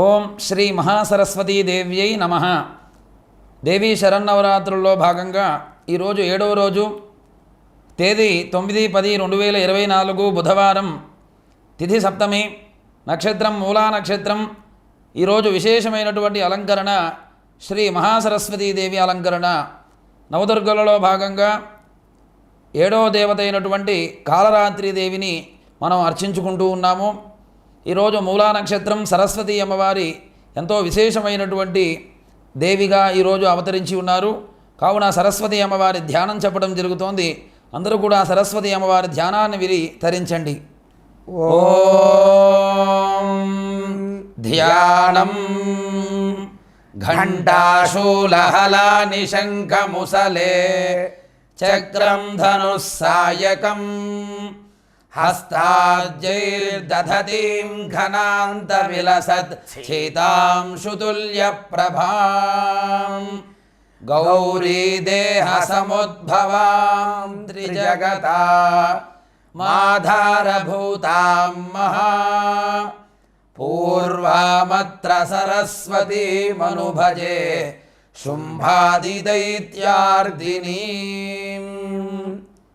ఓం శ్రీ మహాసరస్వతీ దేవ్యై నమ. దేవీ శరన్నవరాత్రుల్లో భాగంగా ఈరోజు ఏడవ రోజు తేదీ తొమ్మిది పది రెండు వేల ఇరవై నాలుగు బుధవారం తిథి సప్తమి నక్షత్రం మూలా నక్షత్రం ఈరోజు విశేషమైనటువంటి అలంకరణ శ్రీ మహాసరస్వతీదేవి అలంకరణ. నవదుర్గలలో భాగంగా ఏడవ దేవత అయినటువంటి కాలరాత్రి దేవిని మనం అర్చించుకుంటూ ఉన్నాము. ఈరోజు మూలా నక్షత్రం సరస్వతి అమ్మవారి ఎంతో విశేషమైనటువంటి దేవిగా ఈరోజు అవతరించి ఉన్నారు. కావున సరస్వతి అమ్మవారి ధ్యానం చెప్పడం జరుగుతోంది. అందరూ కూడా సరస్వతి అమ్మవారి ధ్యానాన్ని విరి తరించండి. ఓం ధ్యానం నిశంఖ ముసలే చక్రం ధనుస్సాయకం హస్తాజ్జైర్దధతీం ఘనాంత విలసత్ చేతాంశుతుల్య ప్రభాం గౌరీ దేహ సముద్భవాం త్రిజగతా మాధారభూతాం మహా పూర్వామత్ర సరస్వతీమనుభజే శుంభాదిదైత్యార్దినీం